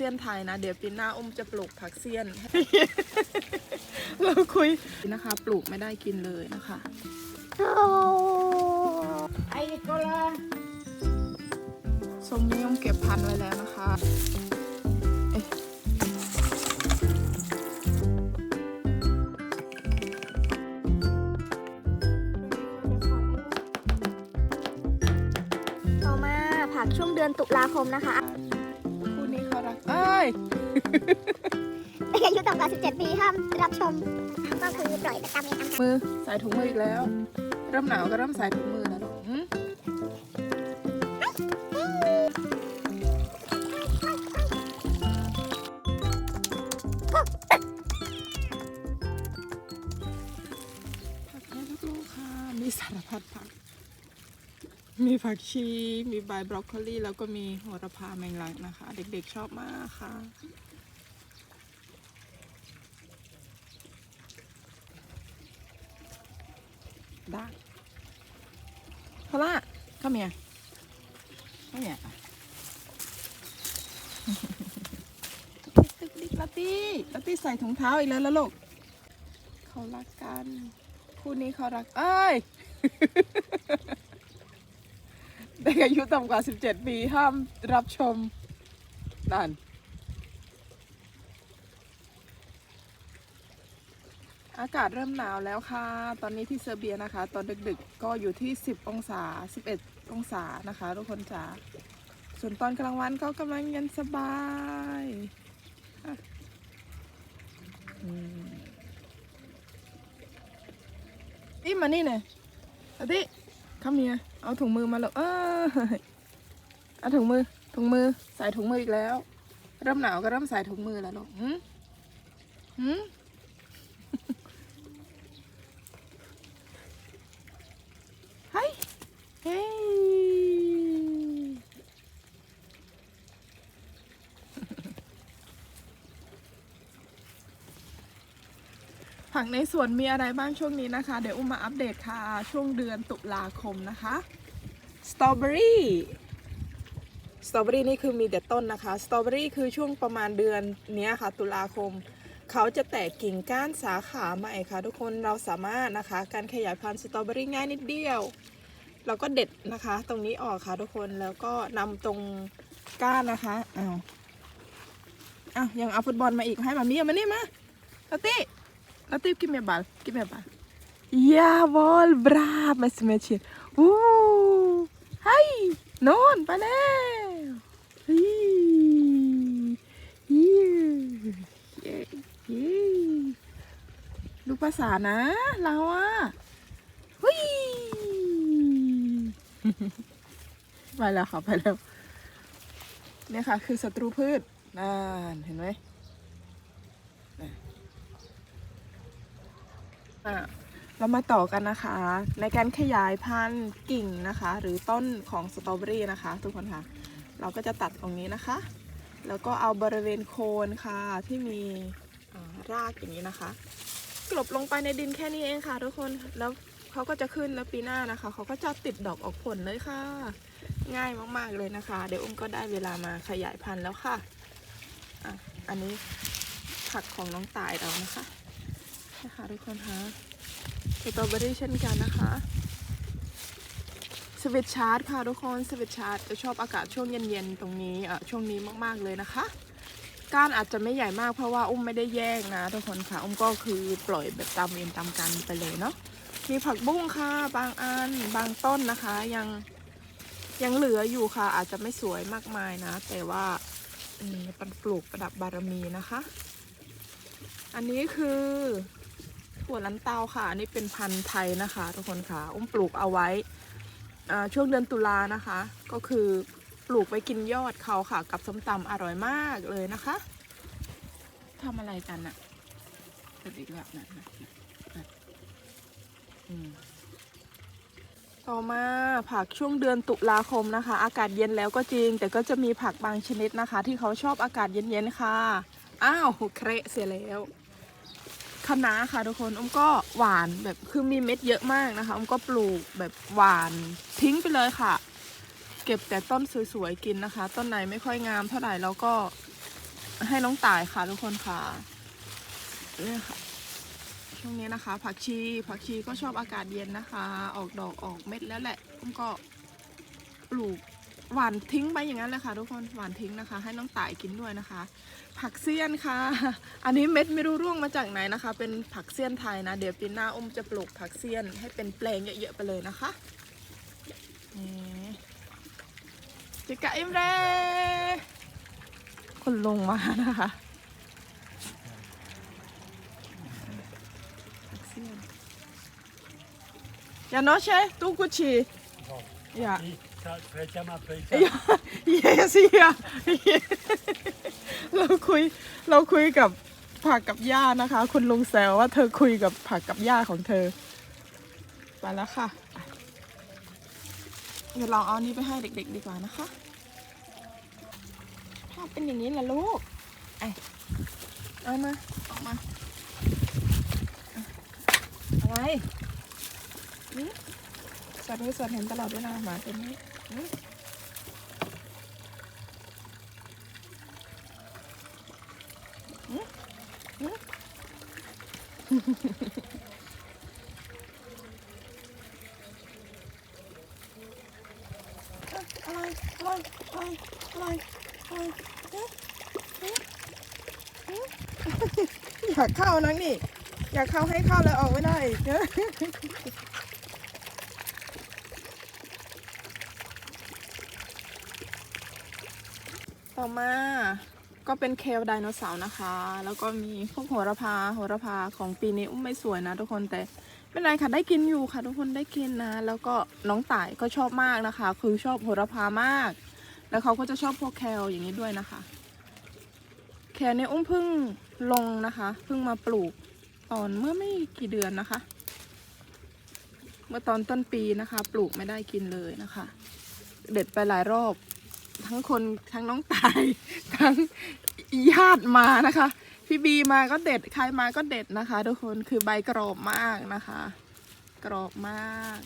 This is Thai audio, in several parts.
เสี้ยนไทยนะ เดี๋ยวปีหน้าอุ้มจะปลูกผักเสี้ยน เราคุยนะคะ ปลูกไม่ได้กินเลยนะคะ Ay, Nicola. ส้มนี่อุ้มเก็บพันธุ์ไว้แล้วนะคะเอ๊ะต่อมาผักช่วงเดือนตุลาคมนะคะคู่นี้เขารัก เอ้ยเด็กอายุต่ำกว่า 17 ปีห้ามรับชม ก็คือปล่อยไปตามเวรตามกรรมมือใส่ถุงมืออีกแล้ว เริ่มหนาวก็เริ่มใส่ถุงมือแล้วลูกหืมผัก มีผักชี มีใบบรอกโคลีแล้วก็มีโหระพาแมงลักนะคะ เด็กๆชอบมากค่ะ ได้พอละเข้าเมียเข้าเมียตึกดิกลาตี้ลาตี้ใส่ถุงเท้าอีกแล้วล้วลูกเขารักกัน คู่นี้เขารัก เอ้ย เด็กอายุต่ำกว่า 17 ปี ห้ามรับชม นั่น อากาศเริ่มหนาวแล้วค่ะ ตอนนี้ที่เซอร์เบียนะคะ ตอนดึกๆ ก็อยู่ที่ 10 องศา 11 องศานะคะ ทุกคนจ๋า ส่วนตอนกลางวันก็กำลังเย็นสบายอืมนี่มานี่เนี่ยอดิ ข้าเมีย เอาถุงมือมาเลยเออเอาถุงมือ ถุงมือ ใส่ถุงมืออีกแล้ว เริ่มหนาวก็เริ่มใส่ถุงมือแล้วลูกหืมหืม เฮ้ยเฮ้ย ผักในสวนมีอะไรบ้างช่วงนี้นะคะ เดี๋ยวอุ้มมาอัปเดตค่ะ ช่วงเดือนตุลาคมนะคะสตรอเบอรี่สตรอเบอรี่นี่คือมีแต่ต้นนะคะสตรอเบอรี่คือช่วงประมาณเดือนนี้ค่ะ ตุลาคม เขาจะแตกกิ่งก้านสาขาใหม่ค่ะ ทุกคนเราสามารถนะคะ การขยายพันธุ์สตรอเบอรี่ง่ายนิดเดียว เราก็เด็ดนะคะ ตรงนี้ออกค่ะทุกคนแล้วก็นำตรงก้านนะคะอ้าวอ้าวยังเอาฟุตบอลมาอีกให้มามีเอามานี่มาลาตี้ลาตี้ กินเมียบอลกินเมียบอลยาบอลบราบมาสเมชินอู้ไฮโน่นไปแล้วฮีฮีเย้เย้ดูภาษานะเราอะหุยไปแล้วค่ะไปแล้วเนี่ยค่ะ คือศัตรูพืชนั่นเห็นไหมน่ะ อะเรามาต่อกันนะคะ ในการขยายพันธุ์กิ่งนะคะ หรือต้นของสตรอเบอรี่นะคะ ทุกคนค่ะ เราก็จะตัดตรงนี้นะคะ แล้วก็เอาบริเวณโคนค่ะที่มีรากอย่างนี้นะคะ กลบลงไปในดินแค่นี้เองค่ะ ทุกคนแล้วเขาก็จะขึ้นแล้วปีหน้านะคะ เขาก็จะติดดอกออกผลเลยค่ะ ง่ายมากๆเลยนะคะ เดี๋ยวอุ้มก็ได้เวลามาขยายพันธุ์แล้วค่ะอะ อันนี้ผักของน้องตายเรานะคะ นะคะทุกคนคะสตรอเบอรี่เช่นกันนะคะสวิตชาร์ดค่ะทุกคนสวิตชาร์ดจะชอบอากาศช่วงเย็นๆตรงนี้อะช่วงนี้มากๆเลยนะคะก้านอาจจะไม่ใหญ่มากเพราะว่าอุ้มไม่ได้แยกนะทุกคนค่ะ อุ้มก็คือปล่อยแบบตามเวรตามกันไปเลยเนาะมีผักบุ้งค่ะ บางอันบางต้นนะคะ ยังยังเหลืออยู่ค่ะ อาจจะไม่สวยมากมายนะ แต่ว่าอืมเป็นปลูกประดับบารมีนะคะ อันนี้คือ ถั่วลันเตาค่ะ อันนี้เป็นพันธุ์ไทยนะคะ ทุกคนค่ะ อุ้มปลูกเอาไว้ช่วงเดือนตุลานะคะ ก็คือปลูกไว้กินยอดเขาค่ะ กับส้มตำอร่อยมากเลยนะคะทำอะไรกันอะเกิดอีกแล้วนะนะนต่อมาผักช่วงเดือนตุลาคมนะคะ อากาศเย็นแล้วก็จริง แต่ก็จะมีผักบางชนิดนะคะ ที่เขาชอบอากาศเย็นๆค่ะ อ้าวเคระเสียแล้ว คะน้าค่ะทุกคนอมก็หวานแบบคือมีเม็ดเยอะมากนะคะอมก็ปลูกแบบหวานทิ้งไปเลยค่ะ เก็บแต่ต้นสวยๆกินนะคะ ต้นไหนไม่ค่อยงามเท่าไหร่เราก็ให้น้องต่ายค่ะทุกคนค่ะเนี่ยค่ะ ช่วงนี้นะคะ ผักชีผักชีก็ชอบอากาศเย็นนะคะ ออกดอกออกเม็ดแล้วแหละผมก็ปลูก หวานทิ้งไปอย่างนั้นเลยค่ะทุกคนหวานทิ้งนะคะ ให้น้องต่ายกินด้วยนะคะ ผักเสี้ยนค่ะ อันนี้เม็ดไม่รู้ร่วงมาจากไหนนะคะ เป็นผักเสี้ยนไทยนะ เดี๋ยวปีหน้าอุ้มจะปลูกผักเสี้ยนให้เป็นแปลงเยอะๆไปเลยนะคะนี่จิกะอิมเรคนลงมานะคะ Acción. Ja noche, tu cuchi. Ja. Facciamo a Ja, yes, ja. เราคุยเราคุยกับผักกับย่านะคะ คุณลุงแซวว่าเธอคุยกับผักกับย่าของเธอไปแล้วค่ะเดี๋ยวเราเอานี้ไปให้เด็ก ๆ ดีกว่านะคะ ภาพเป็นอย่างนี้แหละลูกไอเอามาออกมาอะไรนี่สวดให้สวดเห็นตลอดเวลาหมาตัวนี้ อะไรอะไรอะไรอะไรอะไรเอ๊ะเอ๊ะเอ๊ะอยากเข้านังนี่ อยากเข้าให้เข้าแล้วออกไม่ได้อีกเนอะ ต่อมาก็เป็นเคลไดโนเสาร์นะคะ แล้วก็มีพวกโหระพาโหระพาของปีนี้อุ้มไม่สวยนะทุกคนแต่ไม่เป็นไรค่ะได้กินอยู่ค่ะ ทุกคนได้กินนะ แล้วก็น้องต่ายก็ชอบมากนะคะ คือชอบโหระพามาก แล้วเขาก็จะชอบพวกแคลอย่างนี้ด้วยนะคะ แคลเนี่ยอุ้มเพิ่งลงนะคะเพิ่งมาปลูกตอนเมื่อไม่กี่เดือนนะคะ เมื่อตอนต้นปีนะคะ ปลูกไม่ได้กินเลยนะคะ เด็ดไปหลายรอบ ทั้งคนทั้งน้องตาย ทั้งญาติมานะคะ พี่บีมาก็เด็ดใครมาก็เด็ดนะคะ ทุกคนคือใบกรอบมากนะคะ กรอบมาก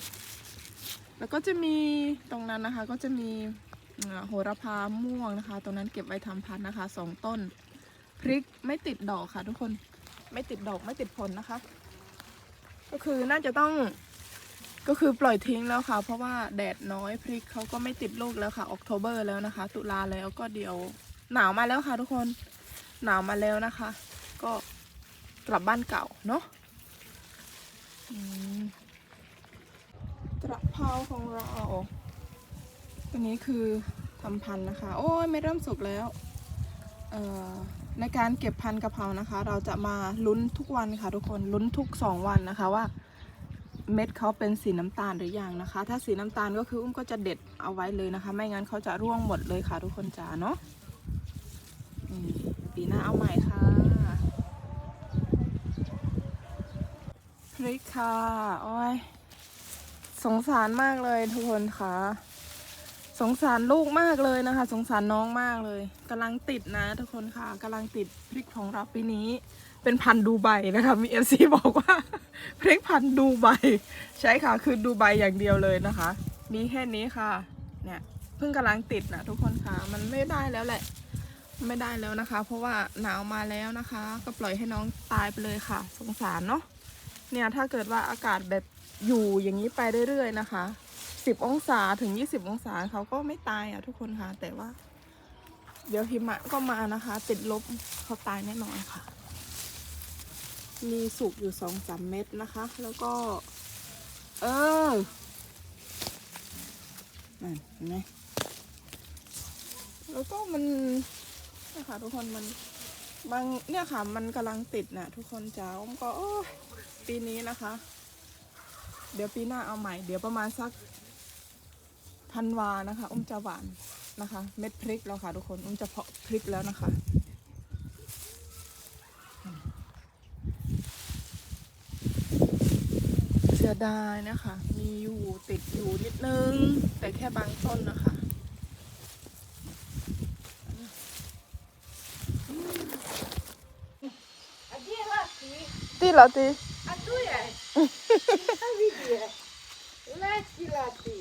แล้วก็จะมีตรงนั้นนะคะ ก็จะมีโหระพาม่วงนะคะ ตรงนั้นเก็บไว้ทำพันธุ์นะคะสองต้นพริกไม่ติดดอกค่ะ ทุกคนไม่ติดดอกไม่ติดผลนะคะ ก็คือน่าจะต้อง ก็คือปล่อยทิ้งแล้วค่ะ เพราะว่าแดดน้อยพริกเขาก็ไม่ติดลูกแล้วค่ะออกโทเบอร์แล้วนะคะ ตุลาแล้วก็เดี๋ยวหนาวมาแล้วค่ะ ทุกคนหนาวมาแล้วนะคะ ก็กลับบ้านเก่าเนาะกระเพราของเราตัวนี้คือทำพันธุ์นะคะ โอ้ยไม่เริ่มสุกแล้วในการเก็บพันธุ์กะเพรานะคะ เราจะมาลุ้นทุกวันค่ะทุกคนลุ้นทุกสองวันนะคะว่า เม็ดเขาเป็นสีน้ำตาลหรือยังนะคะ ถ้าสีน้ำตาลก็คืออุ้มก็จะเด็ดเอาไว้เลยนะคะ ไม่งั้นเขาจะร่วงหมดเลยค่ะทุกคนจ๋าเนาะปีหน้าเอาใหม่ค่ะพริกค่ะโอ้ยสงสารมากเลยทุกคนค่ะ สงสารลูกมากเลยนะคะ สงสารน้องมากเลยกำลังติดนะทุกคนค่ะกำลังติดพริกของเราปีนี้ เป็นพันดูไบนะคะมีเอฟซีบอกว่าเพริกพันดูไบใช่ค่ะคือดูไบอย่างเดียวเลยนะคะ มีแค่นี้ค่ะ เนี่ยเพิ่งกำลังติดนะทุกคนค่ะ มันไม่ได้แล้วแหละ ไม่ได้แล้วนะคะ เพราะว่าหนาวมาแล้วนะคะ ก็ปล่อยให้น้องตายไปเลยค่ะ สงสารเนาะเนี่ยถ้าเกิดว่าอากาศแบบอยู่อย่างนี้ไปเรื่อยๆนะคะสิบองศาถึงยี่สิบองศาเขาก็ไม่ตายอะทุกคนค่ะ แต่ว่า เดี๋ยวหิมะก็มานะคะ ติดลบเขาตายแน่นอนค่ะ มีสุกอยู่สองสามเม็ดนะคะ แล้วก็ เออนั่นเห็นไหมแล้วก็มันเนี่ยค่ะทุกคนมันบางเนี่ยค่ะมันกำลังติดน่ะ ทุกคนจ้าผมก็ปีนี้นะคะ เดี๋ยวปีหน้าเอาใหม่ เดี๋ยวประมาณสักธันวานะคะอุ้มจะหวานนะคะ เม็ดพริกแล้วค่ะ ทุกคนอุ้มจะเพาะพริกแล้วนะคะ เสี ยดายนะคะ มีอยู่ติดอยู่นิดนึง แต่แค่บางต้นนะคะ A gdje je Lati? ตีเหรอตี A tu je. A vidi je. Leti, Lati.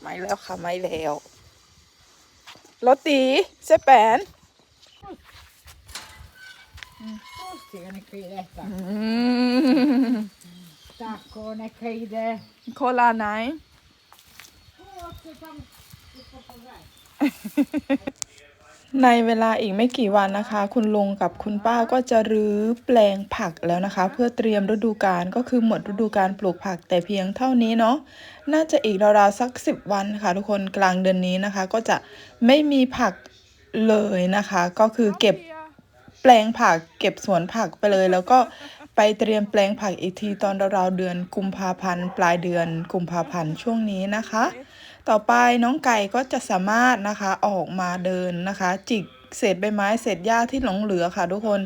ไม่แล้วค่ะ ไม่แล้วรถตีเซแปน Kosti ne kride, tak. อืม Tako ne kride. โคลาไหน O, se tam, se to povraj. ในเวลาอีกไม่กี่วันนะคะ คุณลุงกับคุณป้าก็จะรื้อแปลงผักแล้วนะคะ เพื่อเตรียมฤดูกาลก็คือหมดฤดูกาลปลูกผักแต่เพียงเท่านี้เนาะน่าจะอีกราวๆสักสิบวันค่ะ ทุกคนกลางเดือนนี้นะคะ ก็จะไม่มีผักเลยนะคะ ก็คือเก็บแปลงผักเก็บสวนผักไปเลย แล้วก็ ไปเตรียมแปลงผักอีกทีตอนราวๆเดือนกุมภาพันธ์ ปลายเดือนกุมภาพันธ์ช่วงนี้นะคะ ต่อไปน้องไก่ก็จะสามารถนะคะออกมาเดินนะคะ จิกเศษใบไม้เศษหญ้าที่หลงเหลือค่ะ ทุกคน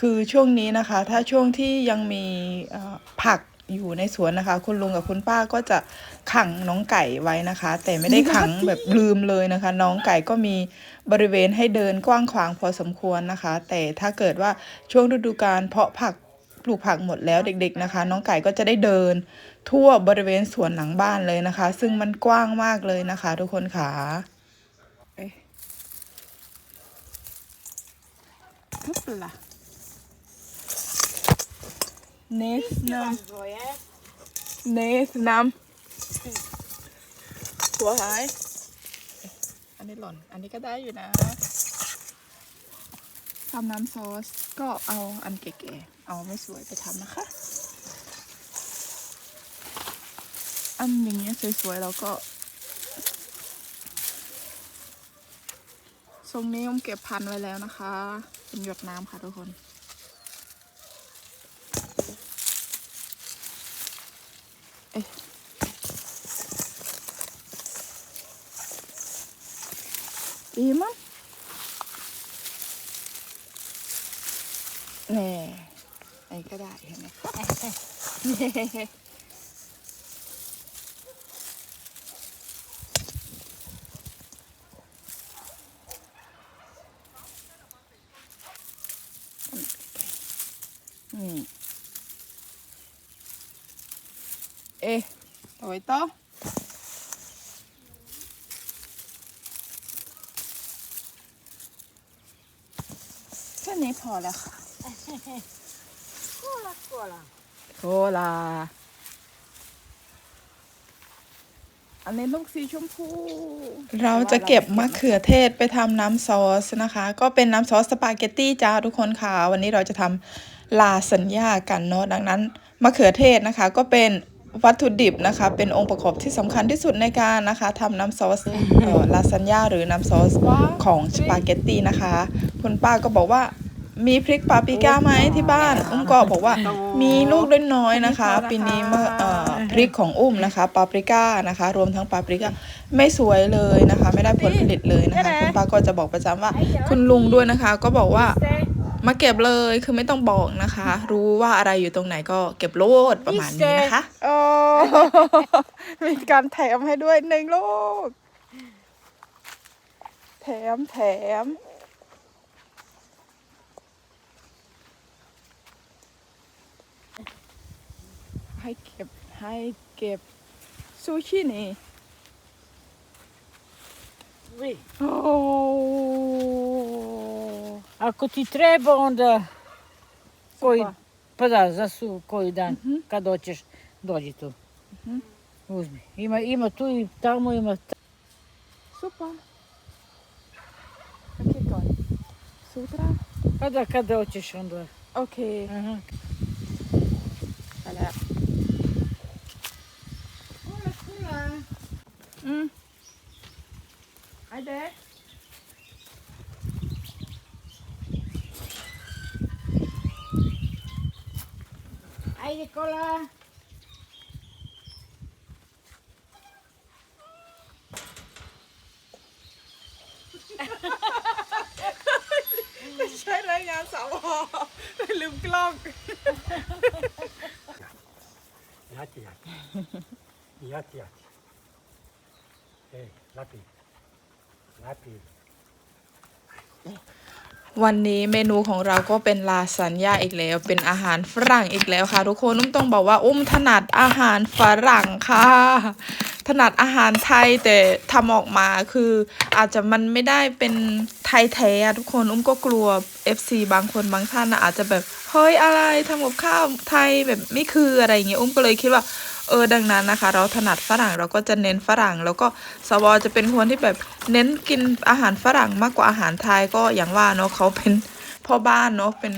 คือช่วงนี้นะคะ ถ้าช่วงที่ยังมีผักอยู่ในสวนนะคะ คุณลุงกับคุณป้าก็จะขังน้องไก่ไว้นะคะ แต่ไม่ได้ขังแบบลืมเลยนะคะ น้องไก่ก็มีบริเวณให้เดินกว้างขวางพอสมควรนะคะ แต่ถ้าเกิดว่าช่วงฤดูกาลเพาะผัก ปลูกผักหมดแล้วเด็กๆนะคะ น้องไก่ก็จะได้เดิน ทั่วบริเวณสวนหลังบ้านเลยนะคะ ซึ่งมันกว้างมากเลยนะคะ ทุกคนค่ะเอ๊ะทุบละ เนสน Dvoje. ำเนสนำหัวหายเอ๊ะอันนี้หล่อน อันนี้ก็ได้อยู่นะทำน้ำซอสก็เอาอันเก๋ๆ เอาไม่สวยไปทำนะคะ อันอย่างเงี้ยสวยๆแล้วก็ทรงนี้ผมเก็บพันไว้แล้วนะคะ เป็นหยดน้ำค่ะทุกคน เอ๊ะดีมั้งแน่ไอ้ ก็ได้เห็นไหมคะอืมเอ๊ะต่อยต่อแค่นี้พอแล้วค่ะ Kolla, kolla. โคลาอันนี้ลูกสีชมพู เราจะเก็บมะเขือเทศไปทำน้ำซอสนะคะ ก็เป็นน้ำซอสสปาเกตตี้จ้าทุกคนค่ะ วันนี้เราจะทำลาสัญญากันเนาะ ดังนั้นมะเขือเทศนะคะ ก็เป็นวัตถุดิบนะคะ เป็นองค์ประกอบที่สำคัญที่สุดในการนะคะทำน้ำซอสเอ่อลาซานญ่าหรือน้ำซอสของสปาเกตตี้นะคะ คุณป้าก็บอกว่า มีพริกปาปริก้าไหมที่บ้านอุ้มก็บอกว่ามีลูกน้อยๆนะคะ ปีนี้เมื่อเอ่อพริกของอุ้มนะคะปาปริก้านะคะ รวมทั้งปาปริก้าไม่สวยเลยนะคะ ไม่ได้ผลผลิตเลยนะคะคุณป้าก็จะบอกประจำว่า คุณลุงด้วยนะคะ ก็บอกว่ามาเก็บเลยคือไม่ต้องบอกนะคะ รู้ว่าอะไรอยู่ตรงไหนก็เก็บโลดประมาณนี้นะคะโอ้มีการแถมให้ด้วยหนึ่งลูก แถมแถม ให้เก็บให้เก็บซูชินี่ Oui. โอ้ Ako ti treba, onda koji, Super. pa da, za su koji dan, kad hoćeš, dođi tu. Uzmi. Ima, ima tu i tamo, ima tamo. super โอเคก่อนสุตรา Pa da, kada hoćeš, onda. โอเค Ajde, kola. ใช้รายงานสาวลืมกล้อง Jati, jati. Jati, jati. Ej, lapi. Lapi. วันนี้เมนูของเราก็เป็นลาซานญ่าอีกแล้ว เป็นอาหารฝรั่งอีกแล้วค่ะ ทุกคนอุ้มต้องบอกว่าอุ้มถนัดอาหารฝรั่งค่ะ ถนัดอาหารไทยแต่ทำออกมาคืออาจจะมันไม่ได้เป็นไทยแท้ทุกคนอุ้มก็กลัว FC บางคนบางท่านนะอาจจะแบบเฮ้ยอะไรทำกับข้าวไทยแบบไม่คืออะไรอย่างเงี้ยอุ้มก็เลยคิดว่า เออดังนั้นนะคะ เราถนัดฝรั่งเราก็จะเน้นฝรั่ง แล้วก็สวจะเป็นคนที่แบบเน้นกินอาหารฝรั่งมากกว่าอาหารไทยก็อย่างว่าเนาะเขาเป็นพ่อบ้านเนาะเป็น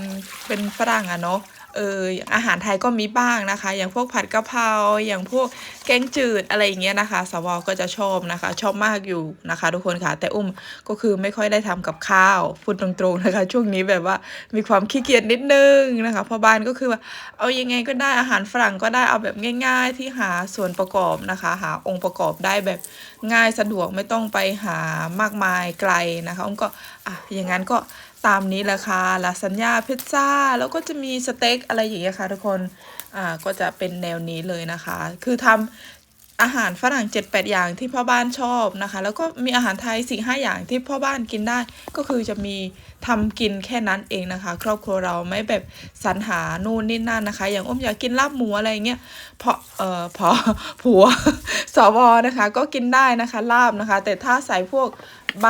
เป็นฝรั่งอะเนาะ เอออย่างอาหารไทยก็มีบ้างนะคะ อย่างพวกผัดกะเพราอย่างพวกแกงจืดอะไรอย่างเงี้ยนะคะ สวก็จะชอบนะคะ ชอบมากอยู่นะคะ ทุกคนค่ะแต่อุ้มก็คือไม่ค่อยได้ทำกับข้าวพูดตรงๆนะคะ ช่วงนี้แบบว่ามีความขี้เกียจนิดนึงนะคะพ่อบ้านก็คือว่าเอายังไงก็ได้อาหารฝรั่งก็ได้เอาแบบง่าย ๆ ที่หาส่วนประกอบนะคะ หาองค์ประกอบได้แบบง่ายสะดวกไม่ต้องไปหามากมายไกลนะคะอุ้มก็อะอย่างนั้นก็ ตามนี้แหละค่ะลาซานญ่าพิซซ่าแล้วก็จะมีสเต็กอะไรอย่างเงี้ยค่ะทุกคนอ่าก็จะเป็นแนวนี้เลยนะคะ คือทำอาหารฝรั่ง 7-8 อย่างที่พ่อบ้านชอบนะคะ แล้วก็มีอาหารไทย 4-5 อย่างที่พ่อบ้านกินได้ ก็คือจะมี ทำกินแค่นั้นเองนะคะ ครอบครัวเราไม่แบบสรรหานู่นนี่นั่นนะคะ อย่างอ้มอยากกินลาบหมูอะไรเงี้ยเพราะเอ่อพอผัวสวนะคะ ก็กินได้นะคะลาบนะคะ แต่ถ้าใส่พวกใบ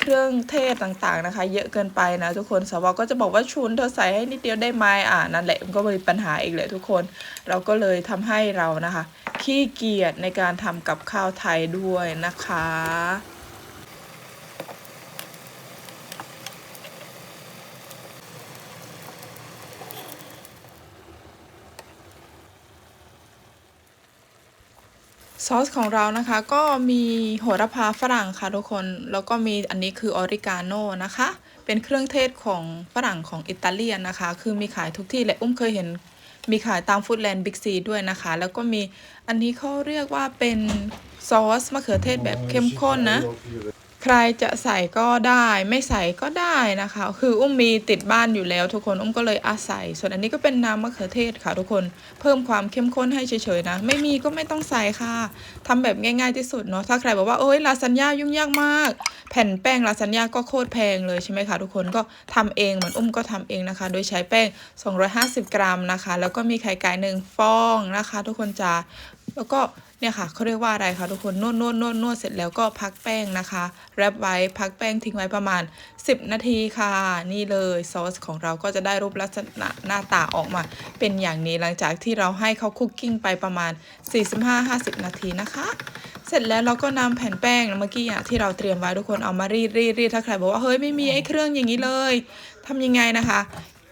เครื่องเทศต่างๆนะคะ เยอะเกินไปนะทุกคนสวก็จะบอกว่าชุนเธอใส่ให้นิดเดียวได้ไหมอ่านั่นแหละมันก็มีปัญหาอีกแหละทุกคน เราก็เลยทำให้เรานะคะ ขี้เกียจในการทำกับข้าวไทยด้วยนะคะ ซอสของเรานะคะก็มีโหระพาฝรั่งค่ะทุกคน แล้วก็มีอันนี้คือออริกาโนนะคะ เป็นเครื่องเทศของฝรั่งของอิตาเลียนนะคะ คือมีขายทุกที่และอุ้มเคยเห็นมีขายตามฟู้ดแลนด์บิ๊กซีด้วยนะคะ แล้วก็มีอันนี้เขาเรียกว่าเป็นซอสมะเขือเทศแบบเข้มข้นนะ ใครจะใส่ก็ได้ ไม่ใส่ก็ได้นะคะ คืออุ้มมีติดบ้านอยู่แล้วทุกคนอุ้มก็เลยอาศัย ส่วนอันนี้ก็เป็นน้ำมะเขือเทศค่ะทุกคนเพิ่มความเข้มข้นให้เฉยๆนะ ไม่มีก็ไม่ต้องใส่ค่ะทำแบบง่ายๆที่สุดเนาะถ้าใครบอกว่าโอ้ยลาซานญ่ายุ่งยากมาก แผ่นแป้งลาซานญ่าก็โคตรแพงเลยใช่ไหมคะทุกคนก็ทำเองเหมือนอุ้มก็ทำเองนะคะ โดยใช้แป้ง 250 กรัมนะคะ แล้วก็มีไข่ไก่หนึ่งฟองนะคะ ทุกคนจ้าแล้วก็ เนี่ยค่ะเขาเรียกว่าอะไรคะทุกคนนวดนวดนวดนวดเสร็จแล้วก็พักแป้งนะคะแรปไว้พักแป้งทิ้งไว้ประมาณ 10 นาทีค่ะ นี่เลยซอสของเราก็จะได้รูปลักษณะหน้าตาออกมา เป็นอย่างนี้หลังจากที่เราให้เขาคุกกิ้งไปประมาณ 45-50 นาทีนะคะ เสร็จแล้วเราก็นำแผ่นแป้งเมื่อกี้ที่เราเตรียมไว้ทุกคนเอามารีดรีดรีดถ้าใครบอกว่าเฮ้ยไม่มีไอ้เครื่องอย่างนี้เลยทำยังไงนะคะ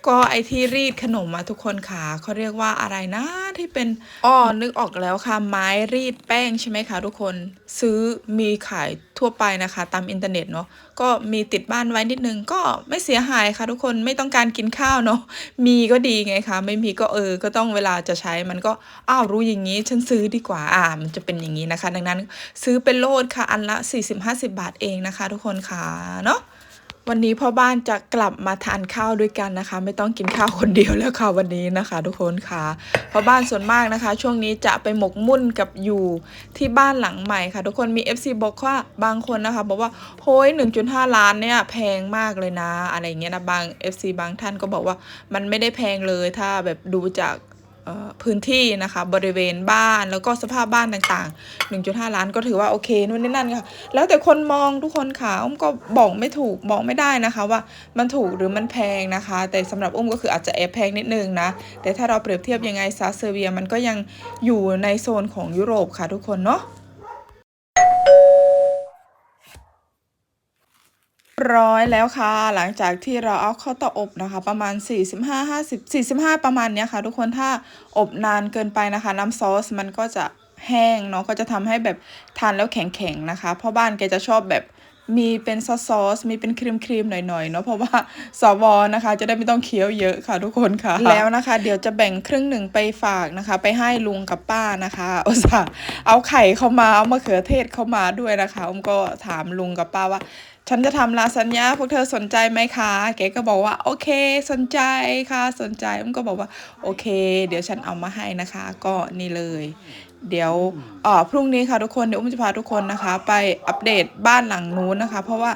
ก็ไอที่รีดขนมมาทุกคนค่ะเขาเรียกว่าอะไรนะที่เป็นอ้อนึกออกแล้วค่ะ ไม้รีดแป้งใช่ไหมคะทุกคนซื้อมีขายทั่วไปนะคะ ตามอินเทอร์เน็ตเนาะก็มีติดบ้านไว้นิดนึงก็ไม่เสียหายค่ะทุกคนไม่ต้องการกินข้าวเนาะมีก็ดีไงคะไม่มีก็เออ ก็ต้องเวลาจะใช้มันก็อ้าวรู้อย่างนี้ฉันซื้อดีกว่าอ่ามันจะเป็นอย่างนี้นะคะ ดังนั้นซื้อเป็นโลดค่ะอันละ 40-50 บาทเองนะคะ ทุกคนค่ะเนาะ วันนี้พ่อบ้านจะกลับมาทานข้าวด้วยกันนะคะ ไม่ต้องกินข้าวคนเดียวแล้วค่ะวันนี้นะคะ ทุกคนค่ะพ่อบ้านส่วนมากนะคะ ช่วงนี้จะไปหมกมุ่นกับอยู่ที่บ้านหลังใหม่ค่ะ ทุกคนมี FC บอกว่าบางคนนะคะบอกว่าโฮ้ย1.5 ล้านเนี่ยแพงมากเลยนะ อะไรเงี้ยนะบาง FC บางท่านก็บอกว่ามันไม่ได้แพงเลยถ้าแบบดูจาก พื้นที่นะคะบริเวณบ้านแล้วก็สภาพบ้านต่างๆ 1.5 ล้านก็ถือว่าโอเคนู่นนี่นั่นค่ะ แล้วแต่คนมองทุกคนค่ะอุ้มก็บอกไม่ถูกบอกไม่ได้นะคะ ว่ามันถูกหรือมันแพงนะคะ แต่สำหรับอุ้มก็คืออาจจะแอบแพงนิดนึงนะ แต่ถ้าเราเปรียบเทียบยังไงซาเซอร์เวียมันก็ยังอยู่ในโซนของยุโรปค่ะทุกคนเนาะ ร้อยแล้วค่ะ หลังจากที่เราเอาเข้าเตาอบนะคะ ประมาณ 45 50 45 ประมาณเนี้ยค่ะ ทุกคนถ้าอบนานเกินไปนะคะ น้ำซอสมันก็จะแห้งเนาะก็จะทำให้แบบทานแล้วแข็งๆนะคะพ่อบ้านแกจะชอบแบบมีเป็นซอสซอสมีเป็นครีมครีมๆหน่อยๆเนาะเพราะว่าสวนะคะ จะได้ไม่ต้องเคี้ยวเยอะค่ะทุกคนค่ะ แล้วนะคะ เดี๋ยวจะแบ่งครึ่งหนึ่งไปฝากนะคะ ไปให้ลุงกับป้านะคะอุตส่าห์เอาไข่เข้ามาเอามะเขือเทศเข้ามาด้วยนะคะอุ้มก็ถามลุงกับป้าว่า ฉันจะทำลาซานญ่าพวกเธอสนใจไหมคะแกก็บอกว่าโอเค สนใจค่ะ สนใจมันก็บอกว่าโอเค เดี๋ยวฉันเอามาให้นะคะ ก็นี่เลย เดี๋ยวอ่อพรุ่งนี้ค่ะทุกคนเดี๋ยวอุ้มจะพาทุกคนนะคะ ไปอัปเดตบ้านหลังนู้นนะคะ เพราะว่า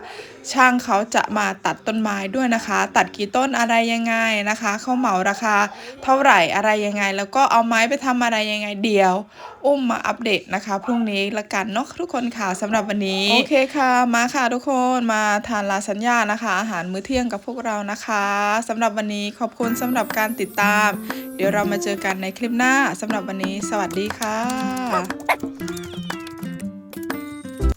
ช่างเขาจะมาตัดต้นไม้ด้วยนะคะ ตัดกี่ต้นอะไรยังไงนะคะเขาเหมาราคาเท่าไหร่อะไรยังไง แล้วก็เอาไม้ไปทำอะไรยังไงเดี๋ยว อุ้มมาอัปเดตนะคะ พรุ่งนี้ละกันเนาะทุกคนค่ะสำหรับวันนี้โอเคค่ะมาค่ะทุกคนมาทานลาสัญญานะคะ อาหารมื้อเที่ยงกับพวกเรานะคะสำหรับวันนี้ขอบคุณสำหรับการติดตาม เดี๋ยวเรามาเจอกันในคลิปหน้าสำหรับวันนี้ สวัสดีค่ะ